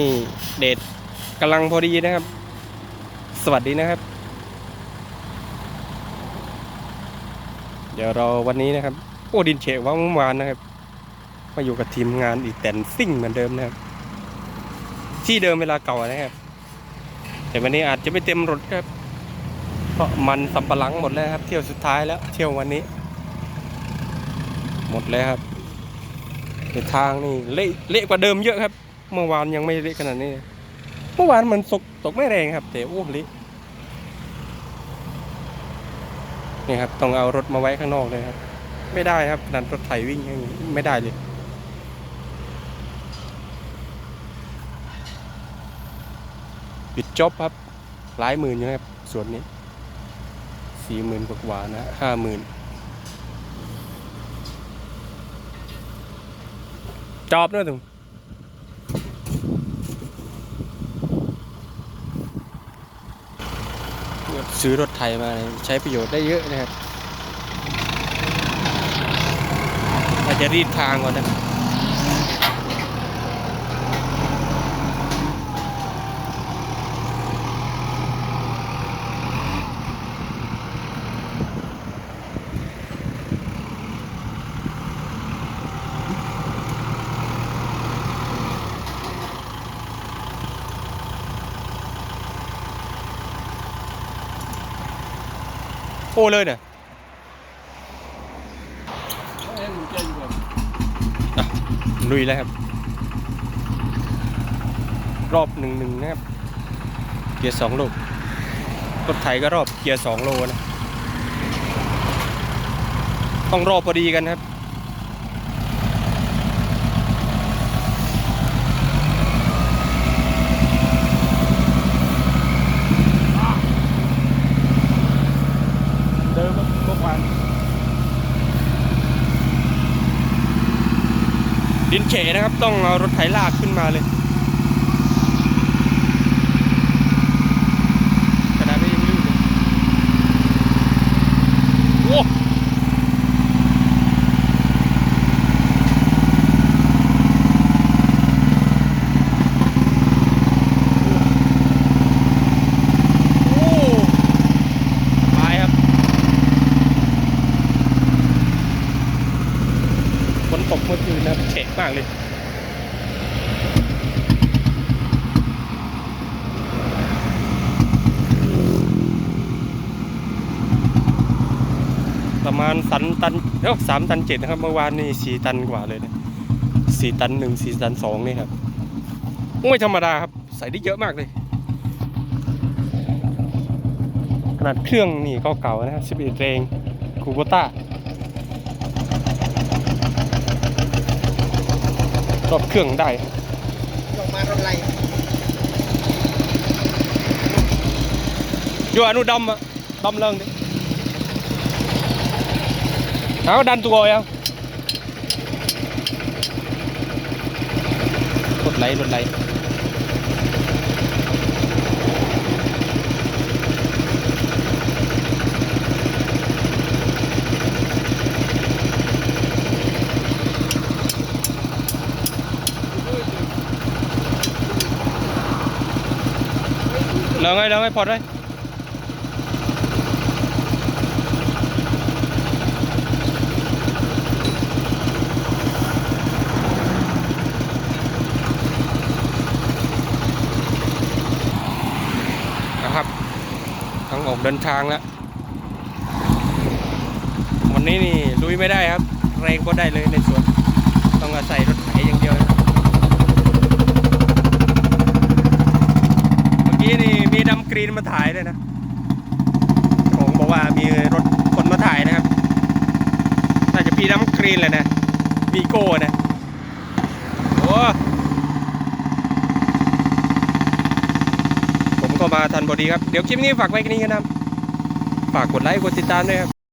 นี่เดทกำลังพอดีนะครับ สวัสดีนะครับ เดี๋ยวเราวันนี้นะครับ โอ้ดินเฉะว่าเมื่อวานนะครับ มาอยู่กับทีมงานอีแตนซิ่งเหมือนเดิมนะครับ ที่เดิมเวลาเก่านะครับ แต่วันนี้อาจจะไม่เต็มรถครับ เพราะมันสับปะหลังหมดแล้วครับ เที่ยวสุดท้ายแล้ว เที่ยววันนี้ หมดแล้วครับในทางนี่เละเละกว่าเดิมเยอะครับ เมื่อวานยังไม่เละขนาดนี้ เมื่อวานมันตกตกไม่แรงครับแต่โอ้เละนี่ครับต้องเอารถมาไว้ข้างนอกเลยครับ ไม่ได้ครับขนาดรถไถวิ่งยังไม่ได้เลยปิดจบครับ หลายหมื่นอยู่นะครับส่วนนี้สี่หมื่นกว่านะห้าหมื่นจอบด้วยตรง ซื้อรถไถมาใช้ประโยชน์ได้เยอะนะครับอาจจะรีดทางก่อนนะ โอ้เลยเนี่ยอะลุยแล้วครับ รอบหนึ่งหนึ่งนะครับ เกียร์สองโลรถไถก็รอบเกียร์สองโลนะ ต้องรอบพอดีกันครับ เดิมเมื่อวาน ดินเฉนะครับ ต้องเอารถไถลากขึ้นมาเลยกระดาษไม่ยังลื่นเลยโอ้โอ้ตายครับ ฝนตกเมื่อคืนนะครับเฉะมากเลย ประมาณสันตันเอ้สามตันเจ็ดนะครับ เมื่อวานนี่สี่ตันกว่าเลยนะสี่ตันหนึ่งสี่ตันสองนี่ครับไม่ธรรมดาครับ ใส่ได้เยอะมากเลย ขนาดเครื่องนี่ก็เก่านะครับสิบเอ็ดแรงคูโบต้า รอบเครื่องได้ลงมารถไล่อยู่อนุดำอะดำเริงดิเอาดันตัวยังรถไหลรถไหล เลิงไงเลิงไงพอดเลยนะครับต้งออกเดินทางแล้ววันนี้นี่ลุยไม่ได้ครับ แรงก็ได้เลยในสวน ต้องอาศัยรถไถอย่างเดียวนะเมื่อกี้นี่ มีดำกรีนมาถ่ายเลยนะผมบอกว่ามีรถคนมาถ่ายนะครับน่าจะพีน้ำกรีนแหละนะมีโก้นะโอ้ผมก็มาทันพอดีครับ เดี๋ยวคลิปนี้ฝากไว้แค่นี้กันนะครับฝากกดไลค์กดติดตามด้วยครับ